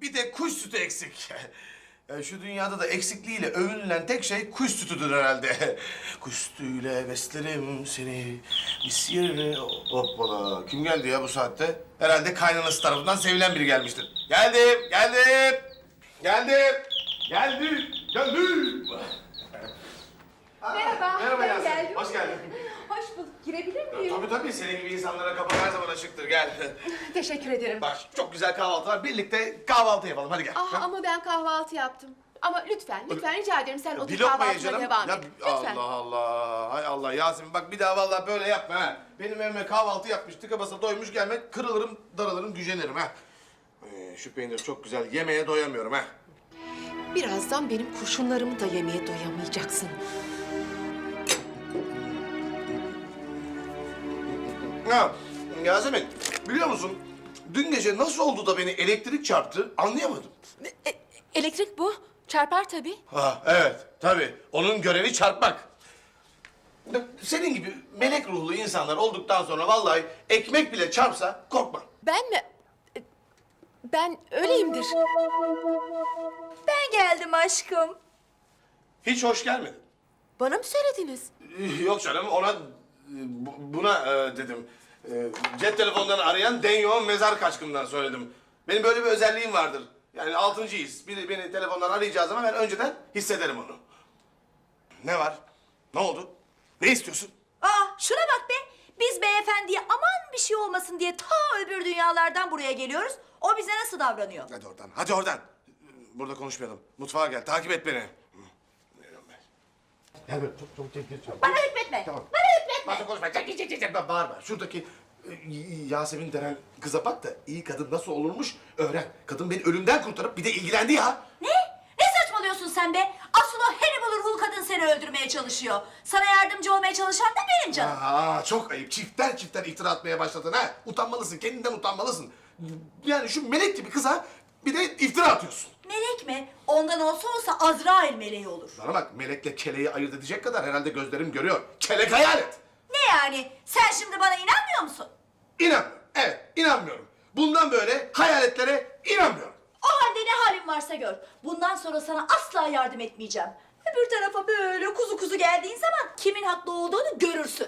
bir de kuş sütü eksik. Ya şu dünyada da eksikliğiyle övünülen tek şey kuş sütüdür herhalde. Kuş sütüyle beslerim seni. Misir... Hoppala. Kim geldi ya bu saatte? Herhalde kaynanası tarafından sevilen biri gelmiştir. Geldim, geldim. Geldim. Geldim, geldim. Merhaba. Merhaba ben geldim. Hoş geldin. Hoş bulduk. Girebilir miyim? Tabii tabii senin gibi insanlara kapı her zaman açıktır. Gel. Teşekkür ederim. Bak çok güzel kahvaltı var. Birlikte kahvaltı yapalım. Hadi gel. Ah, ama ben kahvaltı yaptım. Ama lütfen, lütfen rica ederim sen otur lokma ye kahvaltına canım. devam Ya, et. Lütfen. Allah Allah. Hay Allah Yasemin bak bir daha vallahi böyle yapma ha. Benim evime kahvaltı yapmış tıka basa doymuş gelme kırılırım daralırım gücenirim ha. Ee, şu peynir çok güzel yemeğe doyamıyorum ha. Birazdan benim kurşunlarımı da yemeye doyamayacaksın. Ya Yasemin biliyor musun? Dün gece nasıl oldu da beni elektrik çarptı anlayamadım. E, elektrik bu. Çarpar tabii. Ha evet tabii onun görevi çarpmak. Senin gibi melek ruhlu insanlar olduktan sonra vallahi ekmek bile çarpsa korkma. Ben mi? E, Ben öyleyimdir. Ben geldim aşkım. Hiç hoş gelmedin. Bana mı söylediniz? Yok canım ona bu- buna e, dedim. E, cep telefonlarını arayan Denyo mezar kaçkınından söyledim. Benim böyle bir özelliğim vardır. Yani altıncı his. Biri beni telefondan arayacağı zaman ben önceden hissederim onu. Ne var? Ne oldu? Ne istiyorsun? Aa şuna bak be. Biz beyefendiye aman bir şey olmasın diye ta öbür dünyalardan buraya geliyoruz. O bize nasıl davranıyor? Hadi oradan, hadi oradan. Burada konuşmayalım. Mutfağa gel, takip et beni. Gel böyle, çok çok çek. Bana hükmetme. Tamam. Bana. Fazla konuşma. Çek, çek, çek, çek. Bağırma. Şuradaki e, Yasemin denen kıza bak da iyi kadın nasıl olurmuş öğren. Kadın beni ölümden kurtarıp bir de ilgilendi ya. Ne? Ne saçmalıyorsun sen be? Asıl o Hannibal ruhlu kadın seni öldürmeye çalışıyor. Sana yardımcı olmaya çalışan da benim canım. Aa, çok ayıp. Çifter çifter iftira atmaya başladın ha. Utanmalısın, kendinden utanmalısın. Yani şu melek gibi kıza bir de iftira atıyorsun. Melek mi? Ondan olsa olsa Azrail meleği olur. Bana bak melekle keleği ayırt edecek kadar herhalde gözlerim görüyor. Kelek hayalet. Ne yani? Sen şimdi bana inanmıyor musun? İnanmıyorum. Evet, inanmıyorum. Bundan böyle hayaletlere inanmıyorum. O halde ne halin varsa gör. Bundan sonra sana asla yardım etmeyeceğim. Öbür tarafa böyle kuzu kuzu geldiğin zaman kimin haklı olduğunu görürsün.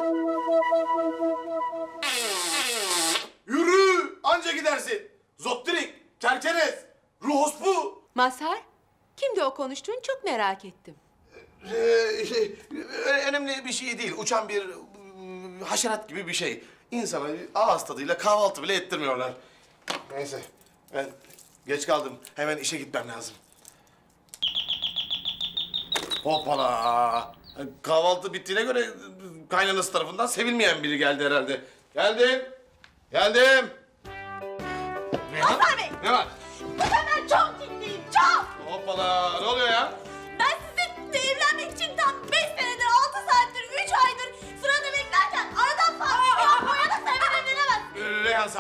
Yürü, anca gidersin. Zoptirik, kerkenes, ruhospu. Mazhar, kimdi o konuştuğun çok merak ettim. Ee, şey, önemli bir şey değil. Uçan bir haşerat gibi bir şey. İnsana ağız tadıyla kahvaltı bile ettirmiyorlar. Neyse, ben geç kaldım. Hemen işe gitmem lazım. Hoppala! Kahvaltı bittiğine göre kaynanası tarafından sevilmeyen biri geldi herhalde. Geldim. Geldim. Reyhan, Mazhar Bey! Ne var? Bu sefer çok ciddiyim, çok! Hoppala! Ne oluyor ya?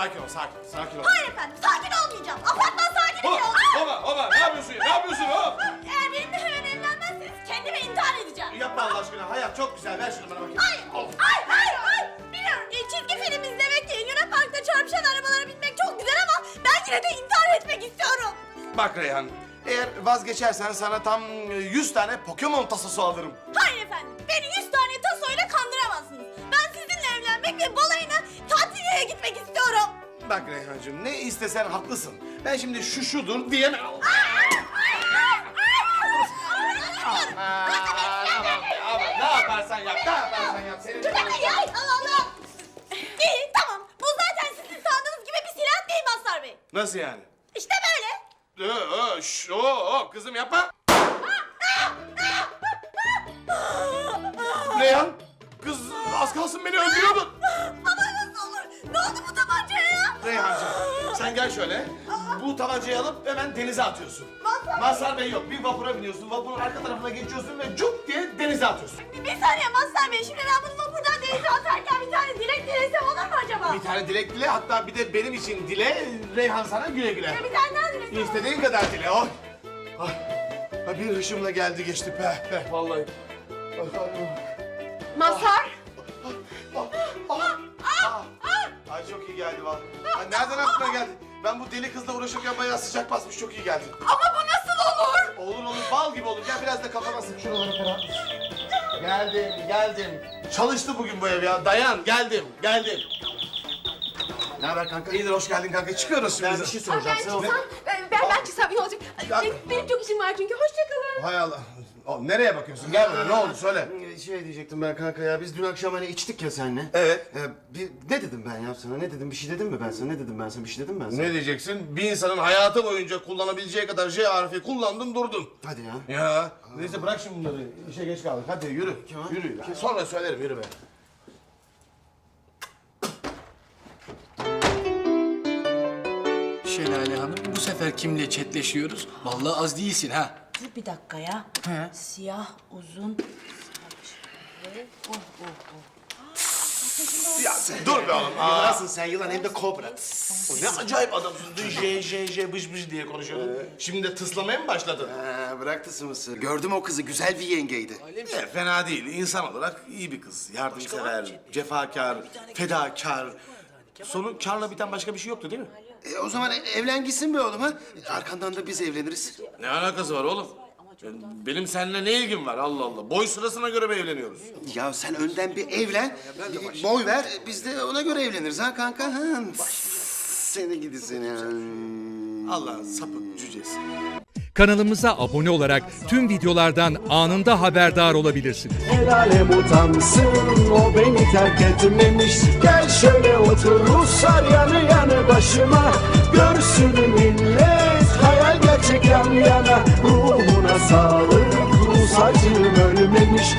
Sakin ol, sakin, sakin ol. Hayır efendim, sakin olmayacağım. Apartman sakini bile Hoba, olmam. hoba, hoba, ne yapıyorsun? Ne yapıyorsun? Hop! Eğer benimle hemen evlenmezseniz kendime intihar edeceğim. Yapma Allah aşkına, hayat çok güzel. Ver şunu bana bakayım. Hayır, Al. hayır, hayır, hayır. Biliyorum ki çizgi film izlemek, Luna Park'ta çarpışan arabalara binmek çok güzel ama ben yine de intihar etmek istiyorum. Bak Reyhan, eğer vazgeçersen sana tam e, 100 tane Pokemon tasası alırım. Hayır efendim, beni yüz tane tasoyla kandıramazsınız. Ben sizinle evlenmek ve balayına tatile gitmek istiyorum. Bak Reyhancığım, ne istesen haklısın. Ben şimdi şu şudur diyemem. Ama ne yaparsan yap, ne yaparsan yap. Senin Ay Allah! İyi, tamam. Bu zaten sizin sandığınız gibi bir silah değil Mazhar Bey. Nasıl yani? İşte böyle. Ö, şş, o, o, kızım yapma. Reyhan, kız az kalsın beni öldürüyordun. Reyhancığım sen gel şöyle. Bu tabancayı alıp hemen denize atıyorsun. Mazhar- Mazhar Bey yok. Bir vapura biniyorsun. Vapurun arka tarafına geçiyorsun ve cuk diye denize atıyorsun. Bir saniye Mazhar Bey, şimdi ben bunu vapurdan denize atarken bir tane dilek dilesem olur mu acaba? Bir tane dilek dile hatta bir de benim için dile. Reyhan sana güle güle. Bir tane daha dilesem olur mu? İstediğin kadar dile. Ay. Ay, Bir hışımla geldi geçti pe. pe vallahi. Ay, ay, Mazhar, iyi geldi vallahi. Ay, nereden aklına geldi? Ben bu deli kızla uğraşırken bayağı sıcak basmış. Çok iyi geldin. Ama bu nasıl olur? Olur olur bal gibi olur. Gel biraz da kafana sık şuraları ferah. Geldim geldim. Çalıştı bugün bu ev ya. Dayan geldim geldim. Ne haber kanka? İyidir hoş geldin kanka. Çıkıyoruz şimdi. Ben bir şey Ben soracağım. Sen çıksam, ben, ben, ben çıksam iyi olacak. Ya- Benim, benim çok işim var çünkü. Hoşçakalın. Hay Allah. Oğlum, nereye bakıyorsun? Gel buraya. Ne oldu söyle. Şey diyecektim ben kanka ya biz dün akşam hani içtik ya seninle. Evet. Ee, bir, ne dedim ben ya sana? Ne dedim? Bir şey dedim mi ben sana? Ne dedim ben sana? Bir şey dedim mi ben sana? Ne diyeceksin? Bir insanın hayatı boyunca kullanabileceği kadar J harfi kullandın durdun. Hadi ya. Ya. Neyse bırak şimdi bunları. İşe geç kaldık. Hadi yürü. Kemal. Yürü. Sonra söylerim yürü be. Şelale Hanım bu sefer kimle chatleşiyoruz? Vallahi az değilsin ha. Dur bir dakika ya. He. Siyah, uzun. Ya dur be oğlum. Aa. Yılansın sen yılan hem de kobra. O ne acayip adamsın. Dün J J J bıç bıç diye konuşuyordun. Şimdi de tıslamaya mı başladın? Ha, bırak tısımısı. Gördüm o kızı güzel bir yengeydi. E, fena değil. İnsan olarak iyi bir kız. Yardımsever, cefakar, fedakar. Sonu karla biten başka bir şey yoktu değil mi? E, o zaman evlen gitsin be oğlum ha. Arkandan da biz evleniriz. Ne alakası var oğlum? Benim seninle ne ilgim var Allah Allah. Boy sırasına göre mi evleniyoruz? Ya sen önden bir evlen, bir boy ver, biz de ona göre evleniriz ha kanka. Ha? Seni gidi seni. Allah sapık cücesi. Kanalımıza abone olarak tüm videolardan anında haberdar olabilirsiniz. El alem utansın o beni terk etmemiş Gel şöyle otur Ruslar yanı yanı başıma Görsün millet hayal gerçek yan yana. Ruhuna sağlık Rus acım ölmemiş.